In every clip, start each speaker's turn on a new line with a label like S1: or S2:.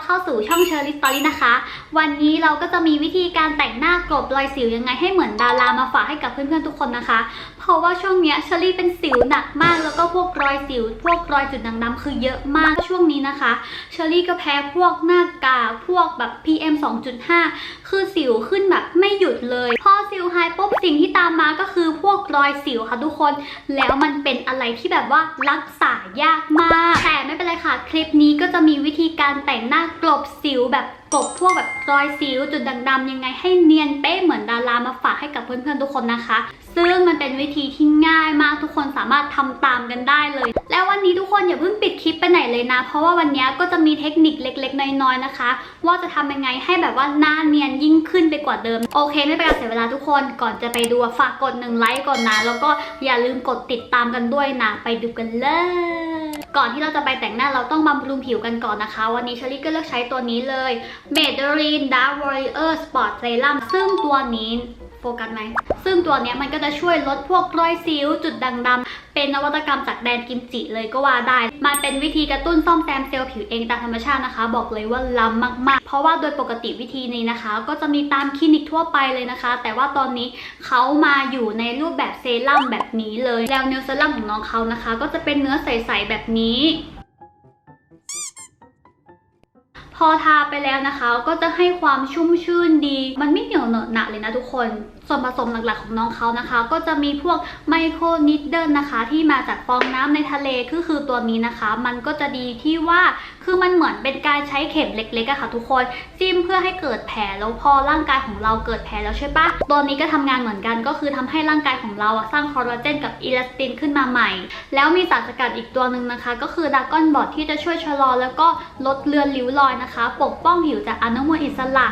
S1: รับเข้าสู่ช่องเชอร์ลิสตอรี่นะคะ วันนี้เราก็จะมีวิธีการแต่งหน้ากลบรอยสิวยังไงให้เหมือนดารามาฝากให้กับเพื่อนๆทุกคนนะคะเพราะว่าช่วงเนี้ยเชอรี่เป็นสิวหนักมาก แล้วก็พวกรอยสิว พวกรอยจุดด่างดำคือเยอะมากช่วงนี้นะคะเชอรี่ก็แพ้พวกหน้ากากพวกแบบ PM 2.5 คือสิวขึ้นแบบไม่หยุดเลย พอสิวหายปุ๊บสิ่งที่ตามมาก็คือพวกรอยสิวค่ะทุกคน แล้วมันเป็นอะไรที่แบบว่ารักษายากมาก แต่ไม่เป็นไรค่ะ คลิปนี้ก็จะมีวิธีการแต่งหน้ากลบสิวแบบ กบพวกแบบรอยสิวจุดด่างดำยังไงให้เนียนเป๊ะเหมือนดารามาฝากให้กับเพื่อนๆทุกคนนะคะ ซึ่งมันเป็นวิธีที่ง่ายมากทุกคนสามารถทำตามกันได้เลย แล้ววันนี้ทุกคนอย่าเพิ่งปิดคลิปไปไหนเลยนะ เพราะว่าวันนี้ก็จะมีเทคนิคเล็ก ๆ น้อยๆนะคะ ว่าจะทำยังไงให้แบบว่าหน้าเนียนยิ่งขึ้นไปกว่าเดิม โอเค ไม่เป็นการเสียเวลาทุกคนก่อนจะไปดูฝากกดหนึ่งไลค์ก่อนนะแล้วก็อย่าลืมกดติดตามกันด้วยนะไปดูกันเลย ก่อนที่เราจะไปแต่งหน้าเราต้องบำรุงผิวกันก่อนนะคะ วันนี้เชอรี่ก็เลือกใช้ตัวนี้เลย Maybelline Dark Warrior Spot Serum ซึ่งตัวนี้ โฟกัสไหม ซึ่งตัวเนี้ยมันก็จะช่วยลดพวกรอยสิวจุดด่างดำเป็นนวัตกรรมจากแดนกิมจิเลยก็ว่าได้ มันเป็นวิธีกระตุ้นซ่อมแซมเซลล์ผิวเองตามธรรมชาตินะคะ บอกเลยว่าล้ำมากๆ เพราะว่าโดยปกติวิธีนี้นะคะ ก็จะมีตามคลินิกทั่วไปเลยนะคะ แต่ว่าตอนนี้เขามาอยู่ในรูปแบบเซรั่มแบบนี้เลย แล้วเนื้อเซรั่มของน้องเขานะคะ ก็จะเป็นเนื้อใสๆแบบนี้ พอทาไปแล้วนะคะ ก็จะให้ความชุ่มชื่นดี มันไม่เหนียวเหนอะหนะเลยนะทุกคน ส่วนผสมหลักๆของน้องเขานะคะ ก็จะมีพวกไมโครนิดเดิลนะคะ ที่มาจากฟองน้ำในทะเลก็คือตัวนี้นะคะ มันก็จะดีที่ว่าคือมันเหมือนเป็นการใช้เข็มเล็กๆอะค่ะทุกคนจิ้มเพื่อให้เกิดแผลแล้วพอร่างกายของเราเกิดแผลแล้วใช่ปะตัวนี้ก็ทำงานเหมือนกันก็คือทำให้ร่างกายของเราอะสร้างคอลลาเจนกับอีลาสตินขึ้นมาใหม่ แล้วมีสารสกัดอีกตัวหนึ่งนะคะ ก็คือดากอนบอดที่จะช่วยชะลอ แล้วก็ลดเลือนริ้วรอยนะคะ ปกป้องผิวจากอนุมูลอิสระ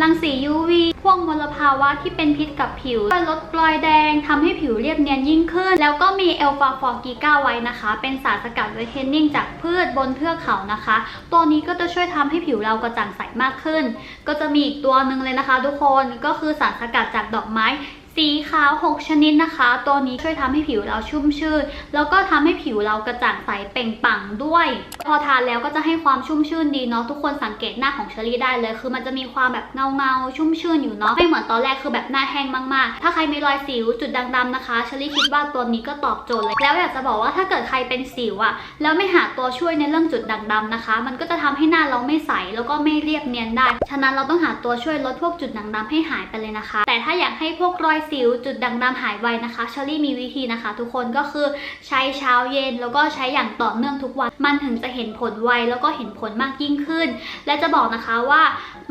S1: รังสี UV พวกมลภาวะที่เป็นพิษกับผิวช่วยลดรอยแดงทำให้ผิวเรียบเนียนยิ่งขึ้น แล้วก็มีเอลฟาฟอร์กีก้าไว้นะคะ เป็นสารสกัดไวเทนนิ่งจากพืชบนเทือกเขานะคะ ตัวนี้ก็จะช่วยทำให้ผิวเรากระจ่างใสมากขึ้น ก็จะมีอีกตัวหนึ่งเลยนะคะ ทุกคนก็คือสารสกัดจากดอกไม้ สีขาว 6 ชนิดนะคะ ตัวนี้ช่วยทำให้ผิวเราชุ่มชื่น แล้วก็ทำให้ผิวเรากระจ่างใสเปล่งปลั่งด้วย พอทานแล้วก็จะให้ความชุ่มชื่นดีเนาะทุกคนสังเกตหน้าของเชอรี่ได้เลย คือมันจะมีความแบบเงาเงาๆชุ่มชื่นอยู่เนาะไม่เหมือนตอนแรกคือแบบหน้าแห้งมากๆ ถ้าใครมีรอยสิวจุดด่างดำนะคะเชอรี่คิดว่าตัวนี้ก็ตอบโจทย์เลย แล้วอยากจะบอกว่าถ้าเกิดใครเป็นสิวอะแล้วไม่หาตัวช่วยในเรื่องจุดด่างดำนะคะ มันก็จะทำให้หน้าเราไม่ใสแล้วก็ไม่เรียบเนียนได้ ฉะนั้นเราต้องหาตัวช่วยลดพวกจุดด่างดำให้หายไปเลยนะคะ แต่ถ้าอยากให้พวกรอยสิวจุดด่างดำหายไวนะคะเชอรี่มีวิธีนะคะ ทุกคนก็คือใช้เช้าเย็นแล้วก็ใช้อย่างต่อเนื่องทุกวัน มันถึงจะเห็นผลไวแล้วก็เห็นผลมากยิ่งขึ้น และจะบอกนะคะว่า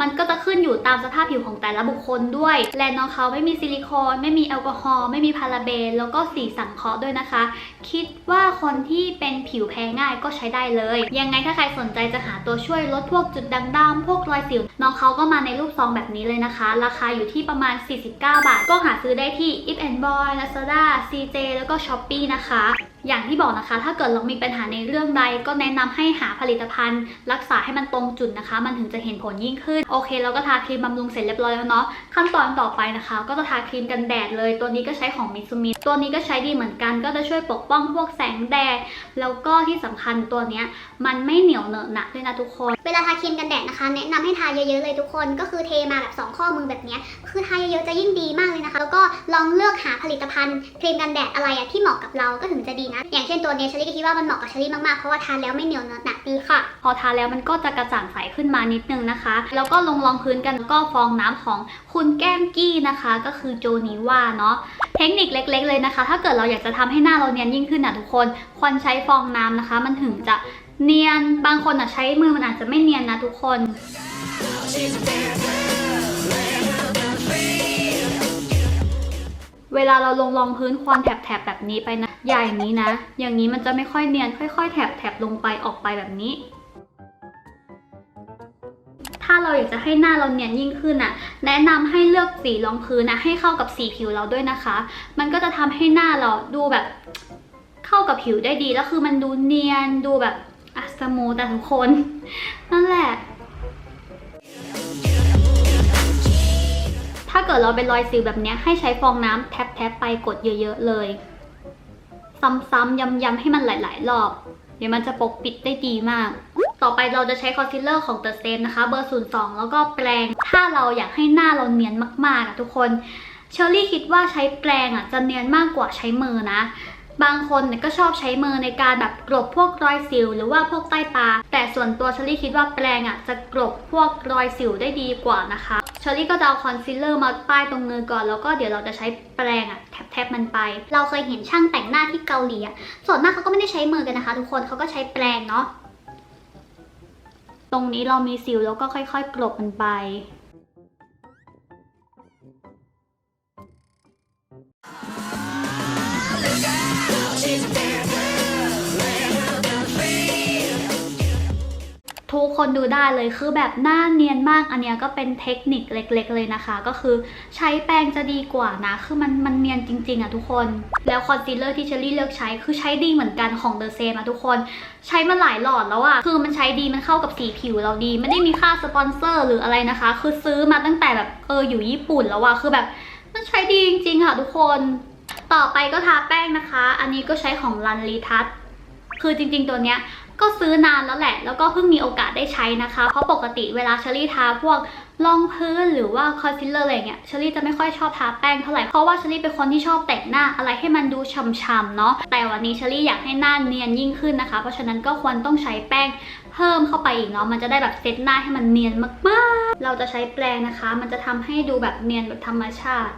S1: มันก็จะขึ้นอยู่ตามสภาพผิวของแต่ละบุคคลด้วย และน้องเขาไม่มีซิลิโคนไม่มีแอลกอฮอล์ไม่มีพาราเบนแล้วก็สีสังเคราะห์ด้วยนะคะ คิดว่าคนที่เป็นผิวแพ้ง่ายก็ใช้ได้เลย ยังไงถ้าใครสนใจจะหาตัวช่วยลดพวกจุดด่างดำพวกรอยสิวน้องเขาก็มาในรูปซองแบบนี้เลยนะคะ ราคาอยู่ที่ประมาณ 49 บาท ก็หาซื้อได้ที่ If and Boy Lazada CJ แล้วก็ Shopee นะคะ อย่างที่บอกนะคะ ถ้าเกิดเรามีปัญหาในเรื่องใด ก็แนะนำให้หาผลิตภัณฑ์ รักษาให้มันตรงจุดนะคะ มันถึงจะเห็นผลยิ่งขึ้น โอเค เราก็ทาครีมบำรุงเสร็จเรียบร้อยแล้วเนาะ ขั้นตอนต่อไปนะคะ ก็จะทาครีมกันแดดเลย ตัวนี้ก็ใช้ของมิซูมิตัวนี้ก็ใช้ดีเหมือนกัน ก็จะช่วยปกป้องพวกแสงแดด แล้วก็ที่สำคัญตัวเนี้ยมันไม่เหนียวเหนอะหนะด้วยนะทุกคน
S2: เวลาทาครีมกันแดดนะคะ แนะนำให้ทาเยอะๆเลยทุกคน ก็คือเทมาแบบ 2 ข้อมือแบบเนี้ย คือทาเยอะๆจะยิ่งดีมากเลยนะคะแล้วก็ลองเลือกหาผลิตภัณฑ์ครีมกันแดดอะไรอะที่เหมาะกับเราก็ถึงจะดีนะ อย่างเช่นตัวเนเชอรี่ก็คิดว่ามันเหมาะกับเชอรี่มากๆ เพราะว่าทานแล้วไม่เหนียวเนอะหนักดีค่ะ
S1: พอทาแล้วมันก็จะกระจ่างใสขึ้นมานิดนึงนะคะ แล้วก็ลงรองพื้นกันก็ฟองน้ำของคุณแก้มกี้นะคะ ก็คือโจนีว่าเนาะเทคนิคเล็ก ๆ เลยนะคะ ถ้าเกิดเราอยากจะทำให้หน้าเราเนียนยิ่งขึ้นนะทุกคนควรใช้ฟองน้ำนะคะ มันถึงจะเนียนบางคนอะใช้มือมันอาจจะไม่เนียนนะทุกคน เวลาเราลงรองพื้นควรแถบๆแบบนี้ไปนะ อย่าอย่างนี้นะ อย่างนี้มันจะไม่ค่อยเนียน ค่อย ๆ แถบๆลงไปออกไปแบบนี้ ถ้าเราอยากจะให้หน้าเราเนียนยิ่งขึ้นน่ะแนะนำให้เลือกสีรองพื้นนะให้เข้ากับสีผิวเราด้วยนะคะ มันก็จะทำให้หน้าเราดูแบบเข้ากับผิวได้ดี แล้วคือมันดูเนียนดูแบบอะสมูทแต่ทุกคน นั่นแหละ ถ้าเกิดเราเป็นรอยสิวแบบนี้ให้ใช้ฟองน้ำแทบๆไปกดเยอะๆเลย ซ้ำๆย้ำๆให้มันหลาย ๆ รอบ เดี๋ยวมันจะปกปิดได้ดีมาก ต่อไปเราจะใช้คอนซีลเลอร์ของ The Same นะคะ เบอร์ 02 แล้วก็แปรงถ้าเราอยากให้หน้าเราเนียนมากๆอะทุกคนเชอรี่คิดว่าใช้แปรงอะจะเนียนมากกว่าใช้มือนะ บางคนก็ชอบใช้มือในการแบบกลบพวกรอยสิว หรือว่าพวกใต้ตา แต่ส่วนตัวเชอรี่คิดว่าแปรงอะจะกลบพวกรอยสิวได้ดีกว่านะคะเชอรี่ก็จะเอาคอนซีลเลอร์มาป้ายตรงมือก่อนแล้วก็เดี๋ยวเราจะใช้แปรงอะแทบๆมันไป
S2: เราเคยเห็นช่างแต่งหน้าที่เกาหลีอะส่วนมากเขาก็ไม่ได้ใช้มือกันนะคะ ทุกคนเขาก็ใช้แปรงเนาะ
S1: ตรงนี้เรามีสิวแล้วก็ค่อย ๆ กลบมันไป ทุกคนดูได้เลยคือแบบหน้าเนียนมากอันเนี้ยก็เป็นเทคนิคเล็ก ๆ เลยนะคะ ก็คือใช้แป้งจะดีกว่านะ คือมันมันเนียนจริงๆอะทุกคน แล้วคอนซีลเลอร์ที่เชอรี่เลือกใช้คือใช้ดีเหมือนกันของเดอะเซมอะทุกคน ใช้มาหลายหลอดแล้วอะคือมันใช้ดีมันเข้ากับสีผิวเราดี ไม่ได้มีค่าสปอนเซอร์หรืออะไรนะคะ คือซื้อมาตั้งแต่แบบเอออยู่ญี่ปุ่นแล้วอะคือแบบมันใช้ดีจริงๆค่ะทุกคน ต่อไปก็ทาแป้งนะคะ อันนี้ก็ใช้ของลันลีทัศคือจริงๆตัวเนี้ย ก็ซื้อนานแล้วแหละ แล้วก็เพิ่งมีโอกาสได้ใช้นะคะ เพราะปกติเวลาเชอรี่ทาพวกรองพื้นหรือว่าคอนซีลเลอร์อะไรเงี้ยเชอรี่จะไม่ค่อยชอบทาแป้งเท่าไหร่เพราะว่าเชอรี่เป็นคนที่ชอบแต่งหน้าอะไรให้มันดูช่ำๆเนาะแต่วันนี้เชอรี่อยากให้หน้าเนียนยิ่งขึ้นนะคะ เพราะฉะนั้นก็ควรต้องใช้แป้งเพิ่มเข้าไปอีกเนาะมันจะได้แบบเซตหน้าให้มันเนียนมากๆ เราจะใช้แปรงนะคะ มันจะทำให้ดูแบบเนียนแบบธรรมชาติ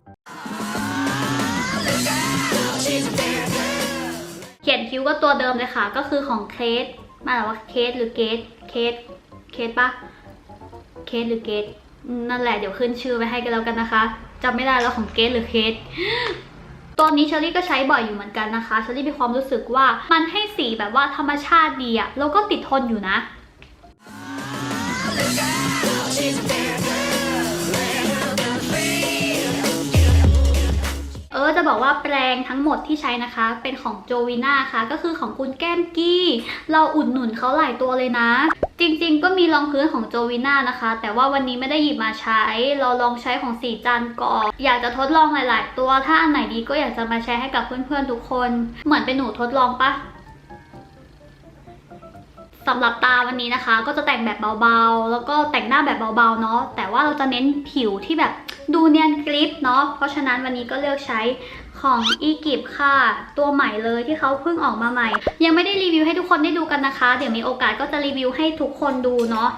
S1: เขียนคิ้วก็ตัวเดิมเลยค่ะ ก็คือของเคส มาแต่ว่าเคสหรือเกสเคสเคสปะเคสหรือเกสนั่นแหละเดี๋ยวขึ้นชื่อไว้ให้กันแล้วกันนะคะจำไม่ได้แล้วของเกสหรือเคสตัวนี้เชอรี่ก็ใช้บ่อยอยู่เหมือนกันนะคะเชอรี่มีความรู้สึกว่ามันให้สีแบบว่าธรรมชาติดีอะแล้วก็ติดทนอยู่นะ ก็จะบอกว่าแปรงทั้งหมดที่ใช้นะคะ เป็นของโจวีน่าค่ะ ก็คือของคุณแก้มกี้ เราอุดหนุนเขาหลายตัวเลยนะ จริงๆ ก็มีรองพื้นของโจวีน่านะคะ แต่ว่าวันนี้ไม่ได้หยิบมาใช้ เราลองใช้ของสีจันก่อน อยากจะทดลองหลาย ๆ ตัว ถ้าอันไหนดีก็อยากจะมาแชร์ให้กับเพื่อนๆทุกคน เหมือนเป็นหนูทดลองปะ สำหรับตาวันนี้นะคะ ก็จะแต่งแบบเบาๆ แล้วก็แต่งหน้าแบบเบาๆเนาะแต่ว่าเราจะเน้นผิวที่แบบดูเนียนกริปเนาะเพราะฉะนั้นวันนี้ก็เลือกใช้ของอีกิบค่ะ ตัวใหม่เลยที่เขาเพิ่งออกมาใหม่ ยังไม่ได้รีวิวให้ทุกคนได้ดูกันนะคะ เดี๋ยวมีโอกาสก็จะรีวิวให้ทุกคนดูเนาะ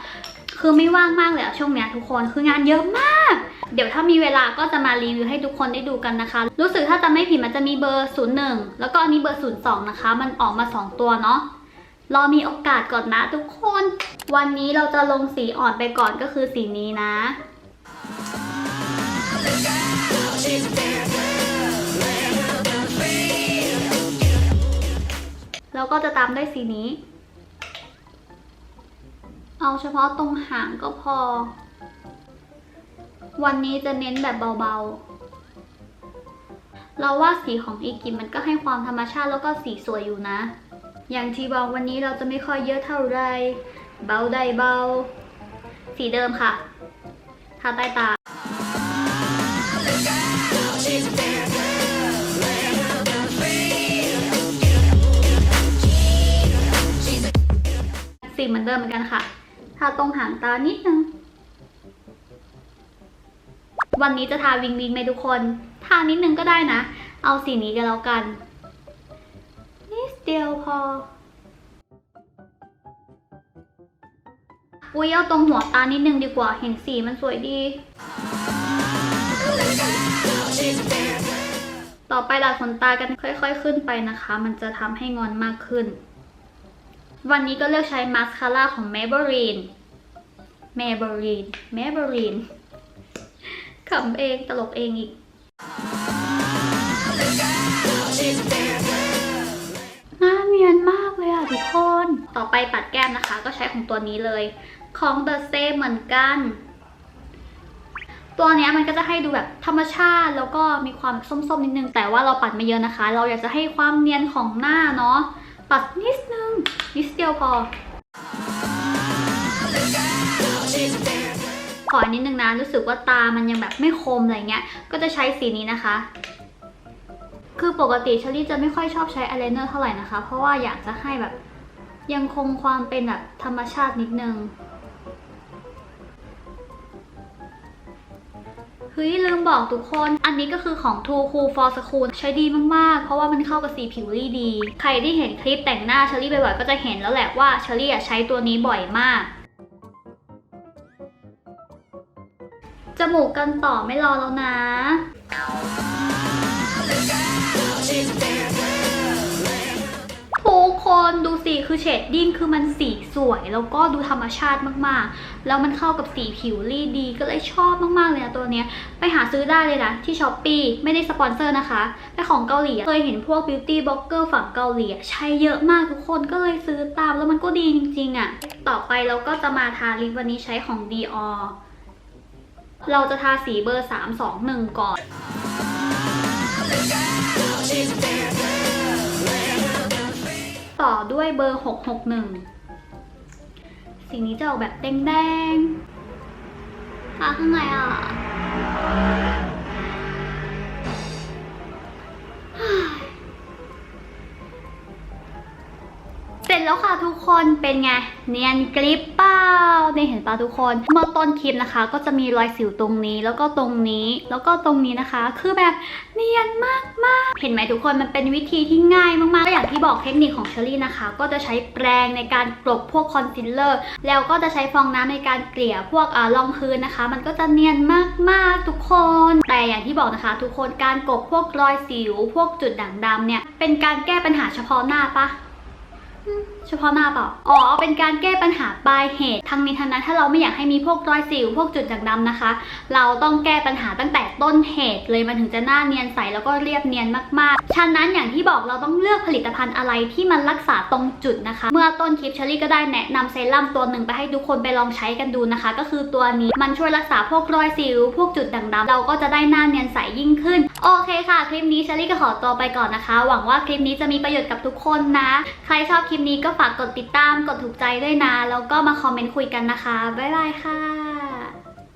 S1: คือไม่ว่างมากเลยอะช่วงเนี้ยทุกคนคืองานเยอะมาก เดี๋ยวถ้ามีเวลาก็จะมารีวิวให้ทุกคนได้ดูกันนะคะ รู้สึกถ้าจะไม่ผิดมันจะมีเบอร์ 01 แล้วก็อันนี้เบอร์ 02 นะคะ มันออกมา 2 ตัวเนาะ รอมีโอกาสก่อนนะทุกคน วันนี้เราจะลงสีอ่อนไปก่อนก็คือสีนี้นะ แล้วก็จะตามด้วยสีนี้ เอาเฉพาะตรงหางก็พอ วันนี้จะเน้นแบบเบาๆ เราว่าสีของอีกิมมันก็ให้ความธรรมชาติแล้วก็สีสวยอยู่นะ อย่างที่บอกวันนี้เราจะไม่ค่อยเยอะเท่าไร เบาได้เบา สีเดิมค่ะ ทาใต้ตาสีเหมือนเดิมเหมือนกันค่ะ ทาตรงหางตานิดนึง วันนี้จะทาวิงวิงไหมทุกคน ทานิดนึงก็ได้นะ เอาสีนี้กันแล้วกัน ดเดียวพออุ้ยเอาตรงหัวตานิดนึงดีกว่า เห็นสีมันสวยดี ต่อไปดัดขนตากันค่อย ๆ ขึ้นไปนะคะ มันจะทำให้งอนมากขึ้น วันนี้ก็เลือกใช้มาสคาร่าของ Maybelline Maybelline Maybelline ขำเองตลกเองอีก นียนมากเลยอะทุกคน ต่อไปปัดแก้มนะคะ ก็ใช้ของตัวนี้เลย ของ The Same เหมือนกัน ตัวเนี้ยมันก็จะให้ดูแบบธรรมชาติแล้วก็มีความส้มๆนิดนึง แต่ว่าเราปัดไม่เยอะนะคะ เราอยากจะให้ความเนียนของหน้าเนาะ ปัดนิดนึง นิดเดียวพอขออนิดนึงนะรู้สึกว่าตามันยังแบบไม่คมอะไรเงี้ย ก็จะใช้สีนี้นะคะ คือปกติเชอรี่จะไม่ค่อยชอบใช้อายไลเนอร์เท่าไหร่นะคะ เพราะว่าอยากจะให้แบบยังคงความเป็นแบบธรรมชาตินิดนึง เฮ้ยลืมบอกทุกคน อันนี้ก็คือของ Too Cool for School ใช้ดีมาก ๆ เพราะว่ามันเข้ากับสีผิวลี่ดี ใครที่เห็นคลิปแต่งหน้าเชอรี่บ่อยๆ ก็จะเห็นแล้วแหละว่าเชอรี่ใช้ตัวนี้บ่อยมากจมูกกันต่อไม่รอแล้วนะ คือเชดดิ้งคือมันสีสวย แล้วก็ดูธรรมชาติมากๆ แล้วมันเข้ากับสีผิวลี่ดีก็เลยชอบมากๆเลยนะตัวเนี้ย ไปหาซื้อได้เลยนะ ที่ช้อปปีไม่ได้สปอนเซอร์นะคะแต่ของเกาหลีเคยเห็นพวกบิวตี้บล็อกเกอร์ฝั่งเกาหลีใช้เยอะมากทุกคนก็เลยซื้อตามแล้วมันก็ดีจริงๆอะ่ะ ต่อไปเราก็จะมาทาลิปวันนี้ใช้ของ Dior เราจะทาสีเบอร์ 3 2 1 ก่อน ต่อด้วยเบอร์ 661 สีนี้จะออกแบบแดงๆทาข้างในอะ แล้วค่ะทุกคนเป็นไง เนียนกริปเปล่าได้เห็นปะทุกคน เมื่อต้นคลิปนะคะ ก็จะมีรอยสิวตรงนี้ แล้วก็ตรงนี้ แล้วก็ตรงนี้นะคะ คือแบบเนียนมากมากๆเห็นไหมทุกคนมันเป็นวิธีที่ง่ายมากๆก็อย่างที่บอกเทคนิคของเชอรี่นะคะ ก็จะใช้แปรงในการกลบพวกคอนซีลเลอร์ แล้วก็จะใช้ฟองน้ำในการเกลี่ยพวกอ่ารองพื้นนะคะ มันก็จะเนียนมากๆทุกคน แต่อย่างที่บอกนะคะ ทุกคนการกลบพวกรอยสิว พวกจุดด่างดำเนี่ยเป็นการแก้ปัญหาเฉพาะหน้าปะ เฉพาะหน้าเปล่า อ๋อ เป็นการแก้ปัญหาปลายเหตุ ทั้งนี้ทั้งนั้นถ้าเราไม่อยากให้มีพวกรอยสิว พวกจุดด่างดำนะคะ เราต้องแก้ปัญหาตั้งแต่ต้นเหตุเลยมันถึงจะหน้าเนียนใสแล้วก็เรียบเนียนมากๆ ฉะนั้นอย่างที่บอกเราต้องเลือกผลิตภัณฑ์อะไรที่มันรักษาตรงจุดนะคะ เมื่อต้นคลิปเชอรี่ก็ได้แนะนำเซรั่มตัวหนึ่งไปให้ทุกคนไปลองใช้กันดูนะคะ ก็คือตัวนี้มันช่วยรักษาพวกรอยสิว พวกจุดด่างดำเราก็จะได้หน้าเนียนใสยิ่งขึ้น โอเคค่ะ คลิปนี้เชอรี่ก็ขอตัวไปก่อนนะคะ หวังว่าคลิปนี้จะมีประโยชน์กับทุกคนนะ ใครชอบคลิปนี้ก็ฝากกดติดตามกดถูกใจด้วยนะ แล้วก็มาคอมเมนต์คุยกันนะคะ บ๊ายบายค่ะ